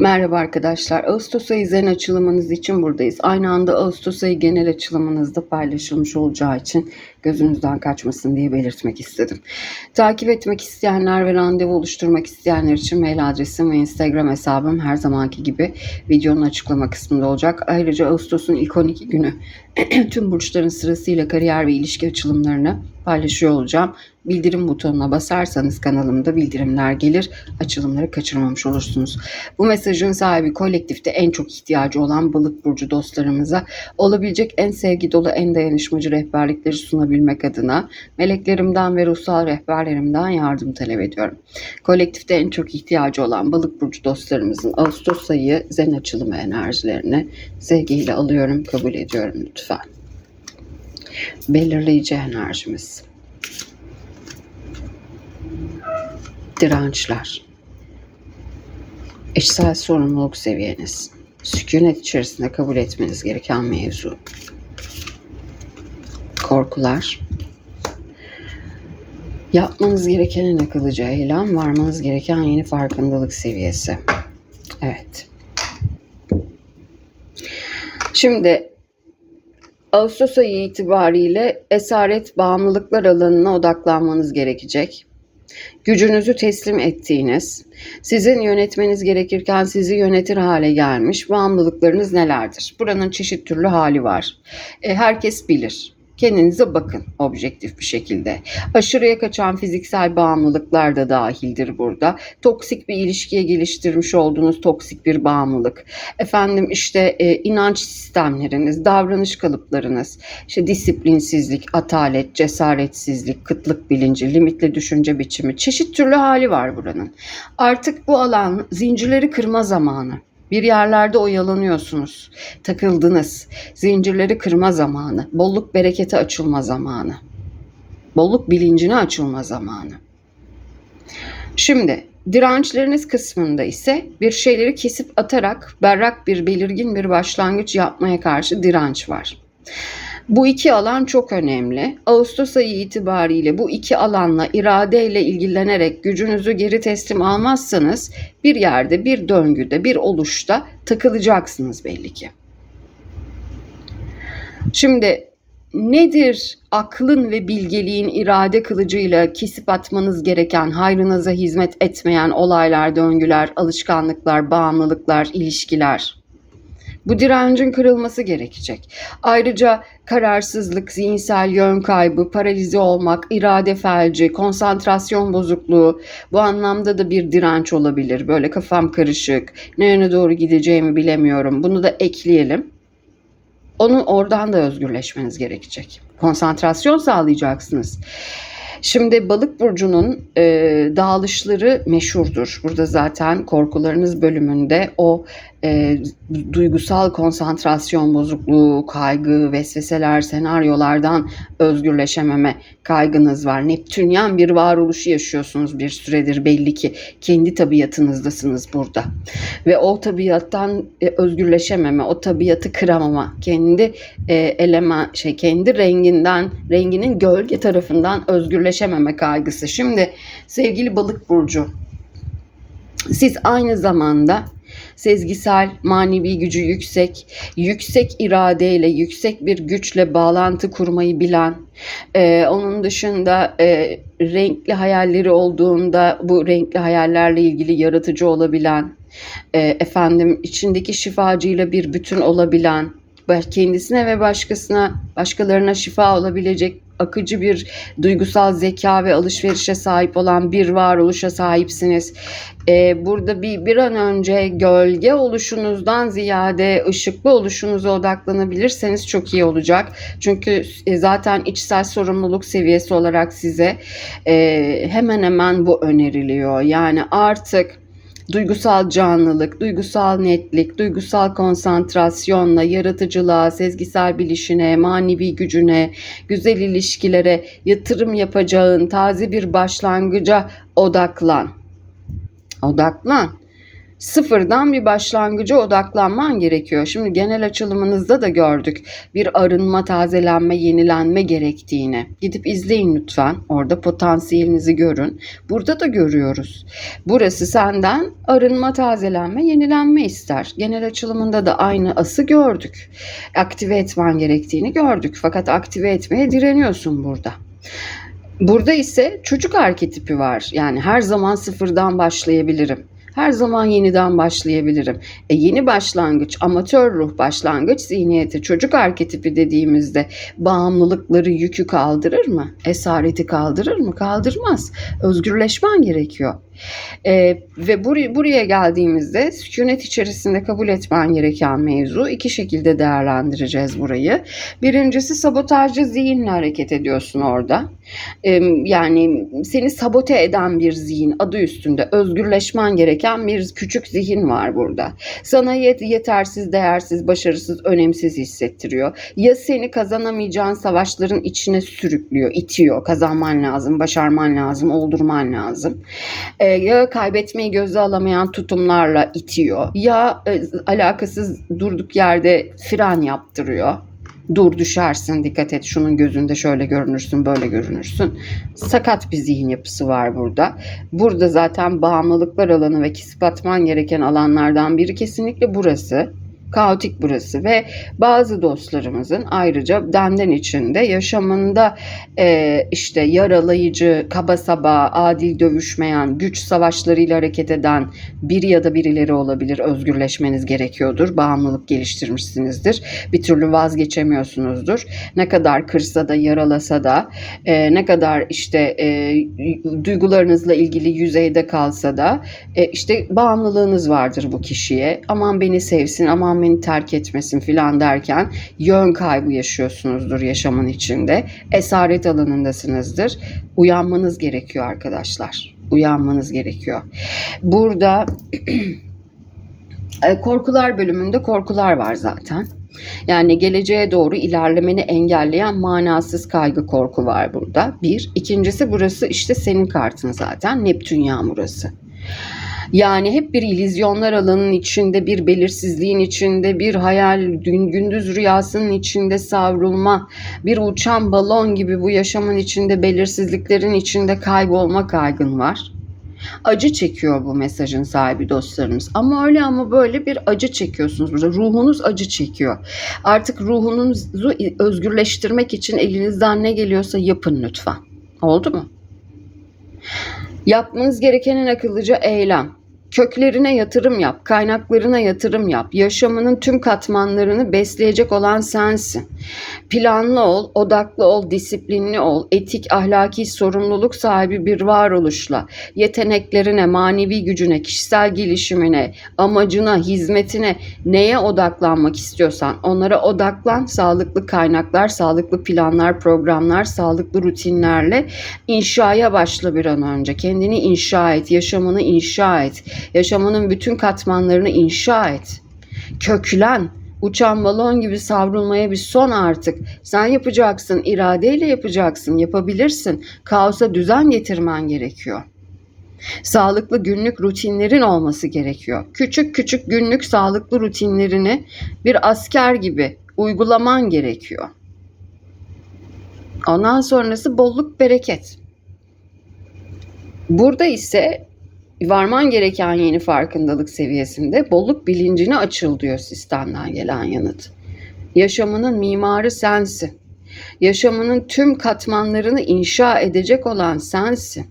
Merhaba arkadaşlar. Ağustos ayı zen açılımınız için buradayız. Aynı anda Ağustos ayı genel açılımınızda paylaşılmış olacağı için gözünüzden kaçmasın diye belirtmek istedim. Takip etmek isteyenler ve randevu oluşturmak isteyenler için mail adresim ve Instagram hesabım her zamanki gibi videonun açıklama kısmında olacak. Ayrıca Ağustos'un ilk 12 günü tüm burçların sırasıyla kariyer ve ilişki açılımlarını paylaşıyor olacağım. Bildirim butonuna basarsanız kanalımda bildirimler gelir. Açılımları kaçırmamış olursunuz. Bu mesajın sahibi kolektifte en çok ihtiyacı olan balık burcu dostlarımıza olabilecek en sevgi dolu, en dayanışmacı rehberlikleri sunabilmek adına meleklerimden ve ruhsal rehberlerimden yardım talep ediyorum. Kolektifte en çok ihtiyacı olan balık burcu dostlarımızın Ağustos ayı zen açılımı enerjilerini sevgiyle alıyorum, kabul ediyorum lütfen. Belirleyici enerjimiz. Dirençler. Eşsel sorumluluk seviyeniz. Sükunet içerisinde kabul etmeniz gereken mevzu. Korkular. Yapmanız gereken en akıllıca eylem, varmanız gereken yeni farkındalık seviyesi. Evet. Şimdi Ağustos ayı itibariyle esaret bağımlılıklar alanına odaklanmanız gerekecek. Gücünüzü teslim ettiğiniz, sizin yönetmeniz gerekirken sizi yönetir hale gelmiş bağımlılıklarınız nelerdir? Buranın çeşit türlü hali var. E, herkes bilir. Kendinize bakın objektif bir şekilde. Aşırıya kaçan fiziksel bağımlılıklar da dahildir burada. Toksik bir ilişkiye geliştirmiş olduğunuz toksik bir bağımlılık. Efendim işte e, inanç sistemleriniz, davranış kalıplarınız, işte disiplinsizlik, atalet, cesaretsizlik, kıtlık bilinci, limitli düşünce biçimi, çeşit türlü hali var buranın. Artık bu alan zincirleri kırma zamanı. Bir yerlerde oyalanıyorsunuz. Takıldınız. Zincirleri kırma zamanı. Bolluk berekete açılma zamanı. Bolluk bilincine açılma zamanı. Şimdi dirençleriniz kısmında ise bir şeyleri kesip atarak berrak bir belirgin bir başlangıç yapmaya karşı direnç var. Bu iki alan çok önemli. Ağustos ayı itibariyle bu iki alanla iradeyle ilgilenerek gücünüzü geri teslim almazsanız bir yerde, bir döngüde, bir oluşta takılacaksınız belli ki. Şimdi nedir aklın ve bilgeliğin irade kılıcıyla kesip atmanız gereken, hayrınıza hizmet etmeyen olaylar, döngüler, alışkanlıklar, bağımlılıklar, ilişkiler? Bu direncin kırılması gerekecek. Ayrıca kararsızlık, zihinsel yön kaybı, paralize olmak, irade felci, konsantrasyon bozukluğu bu anlamda da bir direnç olabilir. Böyle kafam karışık, ne yöne doğru gideceğimi bilemiyorum. Bunu da ekleyelim. Onu oradan da özgürleşmeniz gerekecek. Konsantrasyon sağlayacaksınız. Şimdi balık burcunun e, dağılışları meşhurdur. Burada zaten korkularınız bölümünde o e, duygusal konsantrasyon bozukluğu, kaygı, vesveseler, senaryolardan özgürleşememe kaygınız var. Neptünyen bir varoluşu yaşıyorsunuz bir süredir belli ki. Kendi tabiatınızdasınız burada. Ve o tabiattan e, özgürleşememe, o tabiatı kıramama, kendi e, eleman şey kendi renginden, renginin gölge tarafından özgürleşememe kaygısı. Şimdi sevgili balık burcu siz aynı zamanda sezgisel, manevi gücü yüksek, yüksek iradeyle, yüksek bir güçle bağlantı kurmayı bilen, e, onun dışında e, renkli hayalleri olduğunda bu renkli hayallerle ilgili yaratıcı olabilen, e, efendim içindeki şifacıyla bir bütün olabilen, kendisine ve başkasına, başkalarına şifa olabilecek akıcı bir duygusal zeka ve alışverişe sahip olan bir varoluşa sahipsiniz. Ee, burada bir, bir an önce gölge oluşunuzdan ziyade ışıklı oluşunuza odaklanabilirseniz çok iyi olacak. Çünkü e, zaten içsel sorumluluk seviyesi olarak size e, hemen hemen bu öneriliyor. Yani artık duygusal canlılık, duygusal netlik, duygusal konsantrasyonla yaratıcılığa, sezgisel bilişine, manevi gücüne, güzel ilişkilere yatırım yapacağın taze bir başlangıca odaklan. Odaklan. Sıfırdan bir başlangıca odaklanman gerekiyor. Şimdi genel açılımınızda da gördük bir arınma, tazelenme, yenilenme gerektiğini. Gidip izleyin lütfen. Orada potansiyelinizi görün. Burada da görüyoruz. Burası senden arınma, tazelenme, yenilenme ister. Genel açılımında da aynı ası gördük. Aktive etmen gerektiğini gördük. Fakat aktive etmeye direniyorsun burada. Burada ise çocuk arketipi var. Yani her zaman sıfırdan başlayabilirim. Her zaman yeniden başlayabilirim. E yeni başlangıç, amatör ruh başlangıç zihniyeti, çocuk arketipi dediğimizde bağımlılıkları yükü kaldırır mı? Esareti kaldırır mı? Kaldırmaz. Özgürleşmen gerekiyor. E, ve bur- buraya geldiğimizde sükunet içerisinde kabul etmen gereken mevzu iki şekilde değerlendireceğiz burayı. Birincisi sabotajcı zihinle hareket ediyorsun orada. E, yani seni sabote eden bir zihin adı üstünde özgürleşmen gereken bir küçük zihin var burada. Sana yet- yetersiz, değersiz, başarısız, önemsiz hissettiriyor. Ya seni kazanamayacağın savaşların içine sürüklüyor, itiyor. Kazanman lazım, başarman lazım, oldurman lazım. E, ya kaybetmeyi göze alamayan tutumlarla itiyor. Ya e, alakasız durduk yerde fren yaptırıyor. Dur düşersin dikkat et şunun gözünde şöyle görünürsün böyle görünürsün. Sakat bir zihin yapısı var burada. Burada zaten bağımlılıklar alanı ve kesip atman gereken alanlardan biri kesinlikle burası. Kaotik burası ve bazı dostlarımızın ayrıca denden içinde yaşamında e, işte yaralayıcı, kaba saba, adil dövüşmeyen, güç savaşlarıyla hareket eden biri ya da birileri olabilir. Özgürleşmeniz gerekiyordur. Bağımlılık geliştirmişsinizdir. Bir türlü vazgeçemiyorsunuzdur. Ne kadar kırsa da yaralasa da e, ne kadar işte e, duygularınızla ilgili yüzeyde kalsa da e, işte bağımlılığınız vardır bu kişiye. Aman beni sevsin, aman beni terk etmesin filan derken yön kaybı yaşıyorsunuzdur yaşamın içinde. Esaret alanındasınızdır. Uyanmanız gerekiyor arkadaşlar. Uyanmanız gerekiyor. Burada e, korkular bölümünde korkular var zaten. Yani geleceğe doğru ilerlemeni engelleyen manasız kaygı korku var burada. Bir. İkincisi burası işte senin kartın zaten. Neptün yağmurası. Yani hep bir illüzyonlar alanının içinde, bir belirsizliğin içinde, bir hayal, gün, gündüz rüyasının içinde savrulma, bir uçan balon gibi bu yaşamın içinde, belirsizliklerin içinde kaybolma kaygın var. Acı çekiyor bu mesajın sahibi dostlarımız. Ama öyle ama böyle bir acı çekiyorsunuz burada. Ruhunuz acı çekiyor. Artık ruhunuzu özgürleştirmek için elinizden ne geliyorsa yapın lütfen. Oldu mu? Yapmanız gerekenin akıllıca eylem. Köklerine yatırım yap, kaynaklarına yatırım yap. Yaşamının tüm katmanlarını besleyecek olan sensin. Planlı ol, odaklı ol, disiplinli ol, etik, ahlaki sorumluluk sahibi bir varoluşla yeteneklerine, manevi gücüne, kişisel gelişimine, amacına, hizmetine, neye odaklanmak istiyorsan onlara odaklan. Sağlıklı kaynaklar, sağlıklı planlar, programlar, sağlıklı rutinlerle inşaya başla bir an önce. Kendini inşa et, yaşamını inşa et. Yaşamının bütün katmanlarını inşa et. Köklen. Uçan balon gibi savrulmaya bir son artık. Sen yapacaksın, iradeyle yapacaksın, yapabilirsin. Kaosa düzen getirmen gerekiyor. Sağlıklı günlük rutinlerin olması gerekiyor. Küçük küçük günlük sağlıklı rutinlerini bir asker gibi uygulaman gerekiyor. Ondan sonrası bolluk bereket. Burada ise varman gereken yeni farkındalık seviyesinde bolluk bilincine açıl diyor sistemden gelen yanıt. Yaşamının mimarı sensin. Yaşamının tüm katmanlarını inşa edecek olan sensin.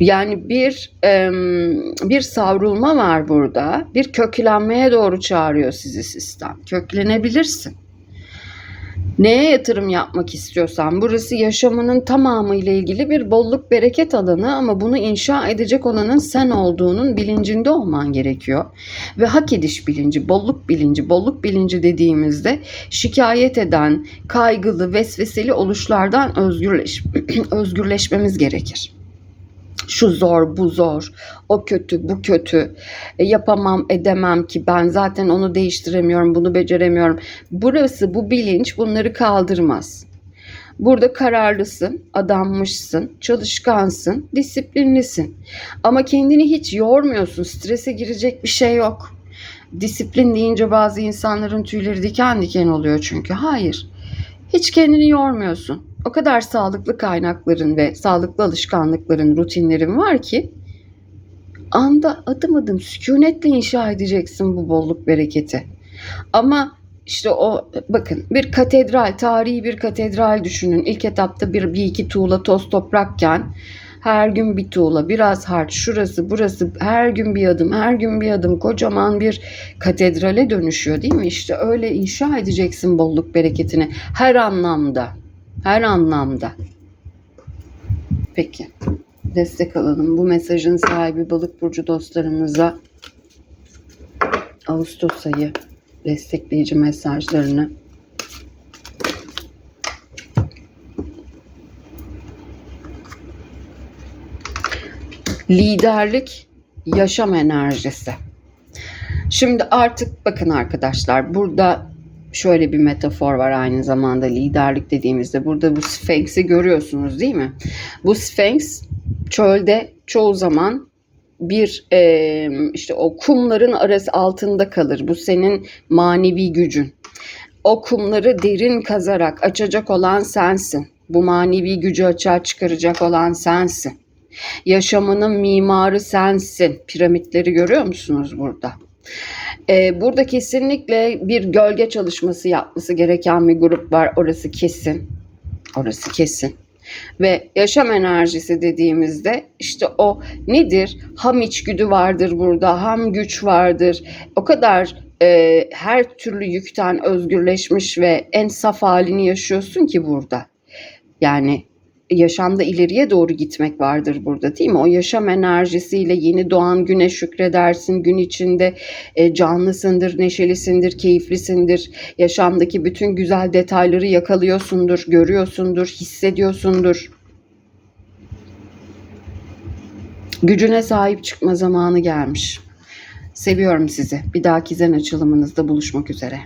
Yani bir bir savrulma var burada. Bir köklenmeye doğru çağırıyor sizi sistem. Köklenebilirsin. Neye yatırım yapmak istiyorsan burası yaşamının tamamı ile ilgili bir bolluk bereket alanı ama bunu inşa edecek olanın sen olduğunun bilincinde olman gerekiyor. Ve hak ediş bilinci, bolluk bilinci, bolluk bilinci dediğimizde şikayet eden, kaygılı, vesveseli oluşlardan özgürleş özgürleşmemiz gerekir şu zor, bu zor, o kötü, bu kötü, e, yapamam, edemem ki ben zaten onu değiştiremiyorum, bunu beceremiyorum. Burası, bu bilinç bunları kaldırmaz. Burada kararlısın, adanmışsın, çalışkansın, disiplinlisin. Ama kendini hiç yormuyorsun, strese girecek bir şey yok. Disiplin deyince bazı insanların tüyleri diken diken oluyor çünkü. Hayır. Hiç kendini yormuyorsun. O kadar sağlıklı kaynakların ve sağlıklı alışkanlıkların, rutinlerin var ki anda adım adım sükunetle inşa edeceksin bu bolluk bereketi. Ama işte o bakın bir katedral, tarihi bir katedral düşünün. İlk etapta bir, bir iki tuğla toz toprakken her gün bir tuğla, biraz harç, şurası, burası, her gün bir adım, her gün bir adım kocaman bir katedrale dönüşüyor değil mi? İşte öyle inşa edeceksin bolluk bereketini her anlamda. Her anlamda. Peki. Destek alalım. Bu mesajın sahibi balık burcu dostlarımıza Ağustos ayı destekleyici mesajlarını liderlik yaşam enerjisi. Şimdi artık bakın arkadaşlar burada şöyle bir metafor var aynı zamanda liderlik dediğimizde burada bu Sphinx'i görüyorsunuz değil mi? Bu Sphinx çölde çoğu zaman bir e, işte o kumların arası altında kalır. Bu senin manevi gücün. O kumları derin kazarak açacak olan sensin. Bu manevi gücü açığa çıkaracak olan sensin. Yaşamının mimarı sensin. Piramitleri görüyor musunuz burada? Ee, burada kesinlikle bir gölge çalışması yapması gereken bir grup var. Orası kesin. Orası kesin. Ve yaşam enerjisi dediğimizde işte o nedir? Ham içgüdü vardır burada, ham güç vardır. O kadar e, her türlü yükten özgürleşmiş ve en saf halini yaşıyorsun ki burada. Yani yaşamda ileriye doğru gitmek vardır burada değil mi? O yaşam enerjisiyle yeni doğan güne şükredersin. Gün içinde e, canlısındır, neşelisindir, keyiflisindir. Yaşamdaki bütün güzel detayları yakalıyorsundur, görüyorsundur, hissediyorsundur. Gücüne sahip çıkma zamanı gelmiş. Seviyorum sizi. Bir dahaki zen açılımınızda buluşmak üzere.